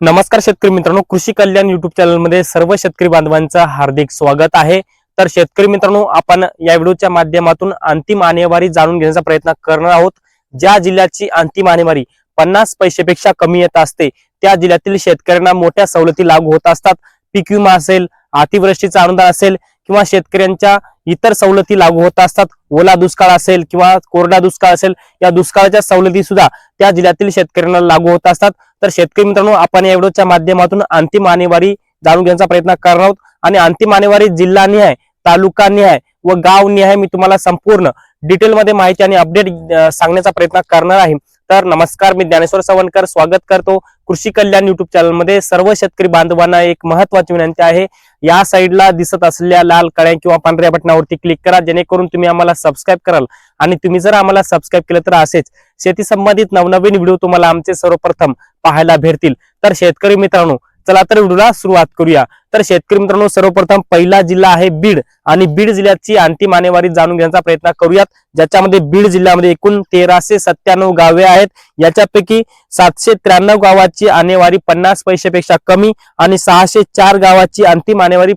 नमस्कार शेतकरी मित्रांनो कृषी कल्याण युट्यूब चॅनलमध्ये सर्व शेतकरी बांधवांचं हार्दिक स्वागत आहे. तर शेतकरी मित्रांनो आपण या व्हिडिओच्या माध्यमातून अंतिम आणेवारी जाणून घेण्याचा प्रयत्न करणार आहोत. ज्या जिल्ह्याची अंतिम आणेवारी पन्नास पैशापेक्षा कमी येत असते त्या जिल्ह्यातील शेतकऱ्यांना मोठ्या सवलती लागू होत असतात. पीक विमा असेल अतिवृष्टीचा अनुदान असेल किंवा शेतकऱ्यांच्या इतर सवलती लागू होत असतात. ओला दुष्काळ असेल किंवा कोरडा दुष्काळ असेल या दुष्काळाच्या सवलती सुद्धा त्या जिल्ह्यातील शेतकऱ्यांना लागू होत असतात. तर शेतकरी मित्रांनो आपण या व्हिडिओच्या माध्यमातून अंतिम आणेवारी जाणून घेण्याचा प्रयत्न करणार आहोत. आणि अंतिम आणेवारी जिल्हा निहाय तालुका निहाय व गाव निहाय मी तुम्हाला संपूर्ण डिटेलमध्ये माहिती आणि अपडेट सांगण्याचा प्रयत्न करणार आहे. तर नमस्कार मी ज्ञानेश्वर सावंतकर स्वागत करतो कृषी कल्याण युट्यूब चॅनलमध्ये सर्व शेतकरी बांधवांना एक महत्वाची विनंती आहे. या साईडला दिसत असलेल्या लाल कळ्या किंवा पांढऱ्या बटनावरती क्लिक करा जेणेकरून तुम्ही आम्हाला सबस्क्राईब कराल. आणि तुम्ही जर आम्हाला सबस्क्राईब केलं तर असेच शेती संबंधित नवनवीन व्हिडिओ तुम्हाला आमचे सर्वप्रथम पाहायला भेटतील. तर शेतकरी मित्रांनो चला तर व्हिडिओला सुरुवात करूया. तर शेतकरी मित्रांनो सर्वप्रथम पहिला जिल्हा आहे बीड आणि बीड जिल्ह्याची अंतिम आणेवारी जाणून घेण्याचा प्रयत्न करूयात. ज्याच्यामध्ये बीड जिल्ह्यामध्ये एकूण तेराशे सत्त्याण्णव गावे आहेत. याच्यापैकी सातशे त्र्याण्णव गावाची आणेवारी पन्नास पैशापेक्षा कमी आणि सहाशे चार गावाची अंतिम आणेवारी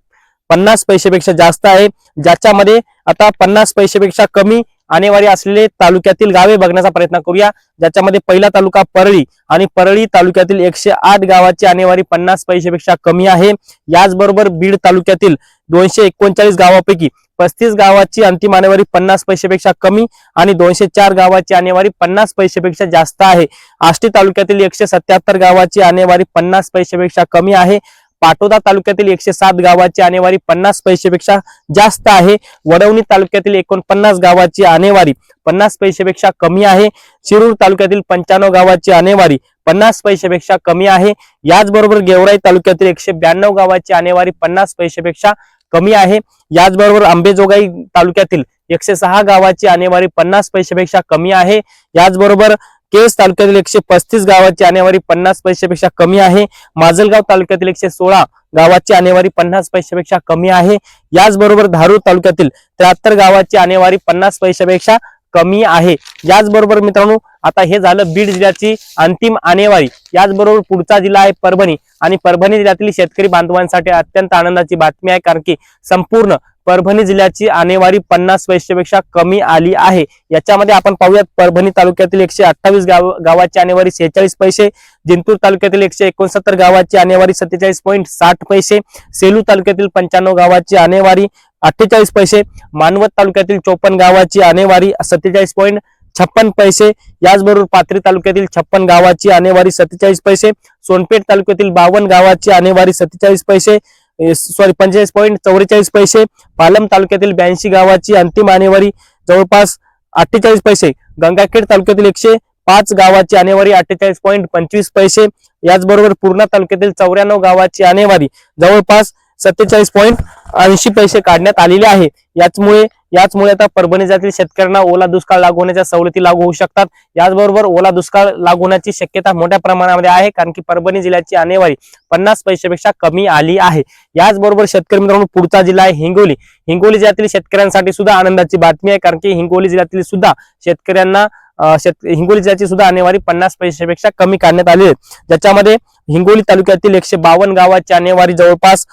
पन्नास पैशापेक्षा जास्त आहे. ज्याच्यामध्ये आता पन्नास पैशापेक्षा कमी आणेवारी असलेले तालुक्यातील गावे बघण्याचा प्रयत्न करूया. ज्याच्यामध्ये पहिला तालुका परळी आणि परळी तालुक्यातील एकशे आठ गावाची आणेवारी पन्नास पैशापेक्षा कमी आहे. याचबरोबर बीड तालुक्यातील दोनशे एकोणचाळीस गावापैकी पस्तीस गावाची अंतिम आणेवारी पन्नास पैशापेक्षा कमी आणि दोनशे चार गावाची आणेवारी पन्नास पैशापेक्षा जास्त आहे. आष्टी तालुक्यातील एकशे सत्याहत्तर गावाची आणेवारी पन्नास पैशापेक्षा कमी आहे. पाटोदा तालुक्यातील एकशे सात गावाची आणेवारी पन्नास पैसेपेक्षा जास्त आहे. वडवणी तालुक्यातील एकोणपन्नास गावाची आणेवारी पन्नास पैसेपेक्षा कमी आहे. शिरूर तालुक्यातील पंच्याण्णव गावाची आणेवारी पन्नास पैशापेक्षा कमी आहे. याचबरोबर गेवराई तालुक्यातील एकशे ब्याण्णव गावाची आणेवारी पन्नास पैसेपेक्षा कमी आहे. याचबरोबर अंबेजोगाई तालुक्यातील एकशे सहा गावाची आणेवारी पन्नास पैसेपेक्षा कमी आहे. याचबरोबर केस तालुक्यातील एकशे पस्तीस गावाची आणेवारी पन्नास पैशापेक्षा कमी आहे. माजलगाव तालुक्यातील एकशे सोळा गावाची आणेवारी पन्नास पैशापेक्षा कमी आहे. याचबरोबर धारूर तालुक्यातील त्र्याहत्तर गावाची आणेवारी पन्नास पैशापेक्षा कमी आहे. याचबरोबर मित्रांनो आता हे झालं बीड जिल्ह्याची अंतिम आणेवारी. याचबरोबर पुढचा जिल्हा आहे परभणी. आणि परभणी जिल्ह्यातील शेतकरी बांधवांसाठी अत्यंत आनंदाची बातमी आहे कारण की संपूर्ण परभणी जिल्ह्याची आणेवारी पन्नास पैशेपेक्षा कमी आली आहे. याच्यामध्ये आपण पाहूयात परभणी तालुक्यातील एकशे अठ्ठावीस गाव गावाची आणेवारी सेहेचाळीस पैसे जिंतूर तालुक्यातील एकशे एकोणसत्तर गावाची आणेवारी सत्तेचाळीस पॉईंट साठ पैसे सेलू तालुक्यातील पंच्याण्णव गावाची आणेवारी अठ्ठेचाळीस पैसे मानवत तालुक्यातील चोपन्न गावाची आणेवारी सत्तेचाळीस पॉईंट छप्पन पैसे याचबरोबर पाथरी तालुक्यातील छप्पन गावाची आणेवारी सत्तेचाळीस पैसे सोनपेठ तालुक्यातील बावन्न गावाची आणेवारी सत्तेचाळीस पैसे सॉरी पंचेचाळीस पॉईंट चौवेचाळीस पैसे पालम तालुक्यातील ब्याऐंशी गावाची अंतिम आणेवारी जवळपास अठ्ठेचाळीस पैसे गंगाखेड तालुक्यातील एकशे पाच गावाची आणेवारी अठ्ठेचाळीस पॉईंट पंचवीस पैसे याचबरोबर पूर्णा तालुक्यातील चौऱ्याण्णव गावाची आणेवारी जवळपास सत्तेचाळीस पॉईंट ऐंशी पैसे काढण्यात आलेले आहे. याचमुळे याचमुळे आता परभणी जिल्ह्यातील शेतकऱ्यांना ओला दुष्काळ लागू होण्याच्या सवलती लागू होऊ शकतात. याचबरोबर ओला दुष्काळ लागू होण्याची शक्यता मोठ्या प्रमाणामध्ये आहे कारण की परभणी जिल्ह्याची आणेवारी पन्नास पैशापेक्षा कमी आली आहे. याचबरोबर शेतकरी मित्रांनो पुढचा जिल्हा आहे हिंगोली. हिंगोली जिल्ह्यातील शेतकऱ्यांसाठी सुद्धा आनंदाची बातमी आहे कारण की हिंगोली जिल्ह्यातील सुद्धा शेतकऱ्यांना शेत हिंगोली जिल्ह्याची सुद्धा आणेवारी पन्नास पैशापेक्षा कमी काढण्यात आली आहे. ज्याच्यामध्ये हिंगोली तालुक्यातील एकशे बावन्न गावाची आणेवारी जवळपास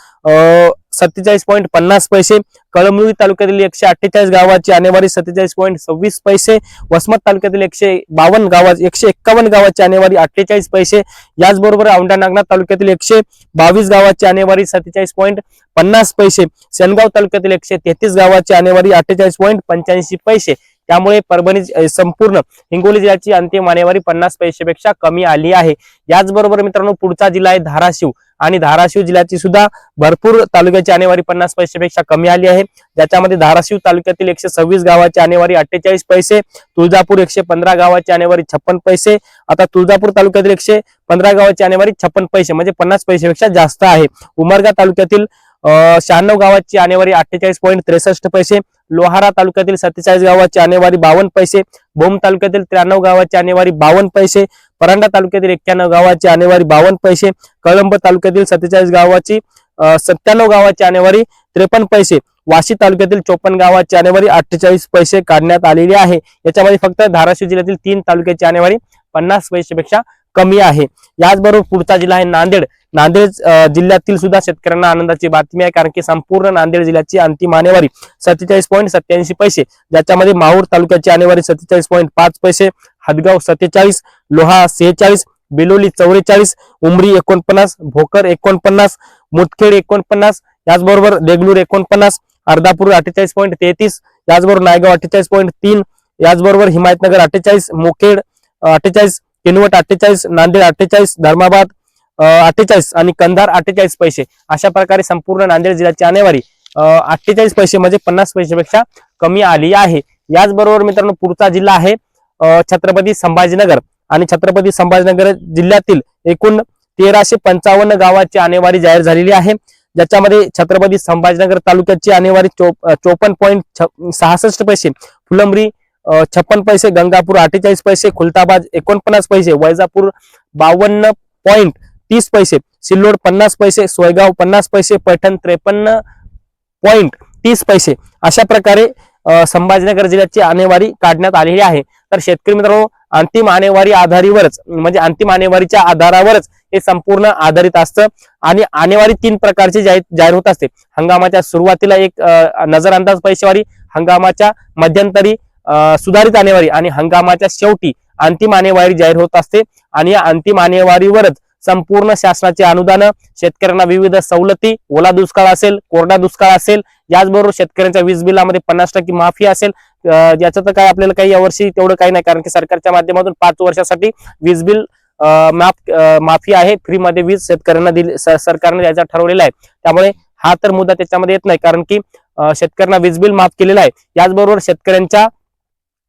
सत्तेचाळीस पॉईंट पन्नास पैसे. कळमनुरी तालुक्यातील एकशे अठ्ठेचाळीस गावाची आणेवारी सत्तेचाळीस पॉईंट सव्वीस पैसे. वसमत तालुक्यातील एकशे बावन्न गावाची एकशे एक्कावन्न गावाची आणेवारी अठ्ठेचाळीस पैसे. याचबरोबर औंढा नागनाथ तालुक्यातील एकशे बावीस गावाची आणेवारी सत्तेचाळीस पॉईंट पन्नास पैसे. सेनगाव तालुक्यातील एकशे तेहतीस गावाची आणेवारी अठ्ठेचाळीस पॉईंट पंच्याऐंशी पैसे. त्यामुळे परभणी संपूर्ण हिंगोली जिल्ह्याची अंतिम आणेवारी पन्नास पैसेपेक्षा कमी आली आहे. याचबरोबर मित्रांनो पुढचा जिल्हा आहे धाराशिव. आणि धाराशिव जिल्ह्याची सुद्धा भरपूर तालुक्याची आणेवारी पन्नास पैशेपेक्षा कमी आली आहे. ज्याच्यामध्ये धाराशिव तालुक्यातील एकशे सव्वीस गावाची आणेवारी अठ्ठेचाळीस पैसे तुळजापूर एकशे पंधरा गावाची आणेवारी छप्पन पैसे आता तुळजापूर तालुक्यातील एकशे पंधरा गावाची आणेवारी छप्पन पैसे म्हणजे पन्नास पैशेपेक्षा जास्त आहे. उमरगा तालुक्यातील शहाण्णव गावाची आणेवारी अठ्ठेचाळीस पॉईंट त्रेसष्ट पैसे लोहारा तालुक्यातील सत्तेचाळीस गावाची आणेवारी बावन्न पैसे भूम तालुक्यातील त्र्याण्णव गावाची आणेवारी बावन्न पैसे परांडा तालुक्यातील एक्क्याण्णव गावाची आणेवारी बावन्न पैसे कळंब तालुक्यातील सत्तेचाळीस गावाची सत्त्याण्णव गावाची आणेवारी त्रेपन्न पैसे वाशी तालुक्यातील चोपन्न गावाची आणेवारी अठ्ठेचाळीस पैसे काढण्यात आलेली आहे. याच्यामध्ये फक्त धाराशिव जिल्ह्यातील तीन तालुक्याची आणेवारी पन्नास पैसेपेक्षा कमी आहे. याचबरोबर पुढचा जिल्हा आहे नांदेड. नांदेड जिल्ह्यातील सुद्धा शेतकऱ्यांना आनंदाची बातमी आहे कारण की संपूर्ण नांदेड जिल्ह्याची अंतिम आणेवारी सत्तेचाळीस पॉईंट सत्याऐंशी पैसे. ज्याच्यामध्ये माहूर तालुक्याची आणेवारी सत्तेचाळीस पॉईंट पाच पैसे हदगाव सत्तेचाळीस लोहा सेहेचाळीस बेलोली चौवेचाळीस उमरी एकोणपन्नास भोकर एकोणपन्नास मुदखेड एकोणपन्नास याचबरोबर देगलूर एकोणपन्नास अर्धापूर अठ्ठेचाळीस पॉईंट तेहतीस याचबरोबर नायगाव अठ्ठेचाळीस पॉईंट तीन याचबरोबर हिमायतनगर अठ्ठेचाळीस मोखेड अठ्ठेचाळीस किनवट अठ्ठेचाळीस नांदेड अठ्ठेचाळीस धर्माबाद अठ्ठेचाळीस आणि कंधार अठ्ठेचाळीस पैसे. अशा प्रकारे संपूर्ण नांदेड जिल्ह्याची आणेवारी अठ्ठेचाळीस पैसे म्हणजे पन्नास पैशापेक्षा कमी आली आहे. याचबरोबर मित्रांनो पुढचा जिल्हा आहे छत्रपती संभाजीनगर. आणि छत्रपती संभाजीनगर जिल्ह्यातील एकूण तेराशे पंचावन्न गावाची आणेवारी जाहीर झालेली आहे. ज्याच्यामध्ये छत्रपती संभाजीनगर तालुक्याची आणेवारी चोपन्न पॉईंट सहासष्ट पैसे. फुलंबरी छप्पन पैसे गंगापूर अठ्ठेचाळीस पैसे खुलताबाद एकोणपन्नास पैसे वैजापूर बावन्न पॉईंट तीस पैसे सिल्लोड पन्नास पैसे सोयगाव पन्नास पैसे पैठण त्रेपन्न पॉईंट तीस पैसे. अशा प्रकारे संभाजीनगर जिल्ह्याची आणेवारी काढण्यात आलेली आहे. तर शेतकरी मित्रांनो अंतिम आणेवारी आधारीवरच म्हणजे अंतिम आणेवारीच्या आधारावरच हे संपूर्ण आधारित असतं. आणि आणेवारी तीन प्रकारची जाहीर जाहीर होत असते. हंगामाच्या सुरुवातीला एक नजरअंदाज नजर अंदाज पैसेवारी हंगामाच्या मध्यंतरी सुधारित आणेवारी आणि हंगामाच्या शेवटी अंतिम आणेवारी जाहीर होत असते. आणि या अंतिम आणेवारीवरच संपूर्ण शासनाचे अनुदान शेतकऱ्यांना विविध सवलती ओला दुष्काळ असेल कोरडा दुष्काळ असेल याचबरोबर शेतकऱ्यांच्या वीज बिलामध्ये पन्नास टक्के माफी असेल याचं तर काय आपल्याला काही यावर्षी तेवढं काही नाही कारण की सरकारच्या माध्यमातून पाच वर्षासाठी वीज बिल माफ माफी आहे. फ्रीमध्ये वीज शेतकऱ्यांना दिली स- सरकारने याचा ठरवलेला आहे. त्यामुळे हा तर मुद्दा त्याच्यामध्ये येत नाही कारण की शेतकऱ्यांना वीज बिल माफ केलेला आहे. याचबरोबर शेतकऱ्यांच्या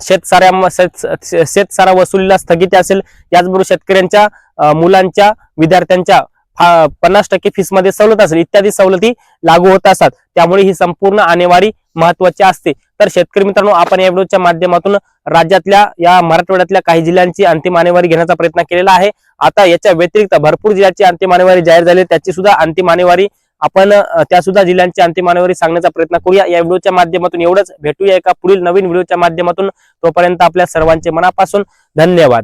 शेतसाऱ्या शेत शेतसारा वसुलीला स्थगिती असेल. याचबरोबर शेतकऱ्यांच्या मुलांच्या विद्यार्थ्यांच्या फा- पन्नास टक्के फीसमध्ये सवलत असेल. इत्यादी सवलती लागू होत असतात. त्यामुळे ही संपूर्ण आणेवारी महत्वाची असते. तर शेतकरी मित्रांनो आपण या व्हिडिओच्या माध्यमातून राज्यातल्या या मराठवाड्यातल्या काही जिल्ह्यांची अंतिम आणेवारी घेण्याचा प्रयत्न केलेला आहे. आता याच्या व्यतिरिक्त भरपूर जिल्ह्याची अंतिम आणेवारी जाहीर झाली. आहे. त्याची सुद्धा अंतिम आणेवारी आपण त्या सुद्धा जिल्ह्यांची अंतिम सांगण्याचा प्रयत्न करूया. या व्हिडिओच्या माध्यमातून एवढंच. भेटूया एका पुढील नवीन व्हिडिओच्या माध्यमातून. तोपर्यंत आपल्या सर्वांचे मनापासून धन्यवाद.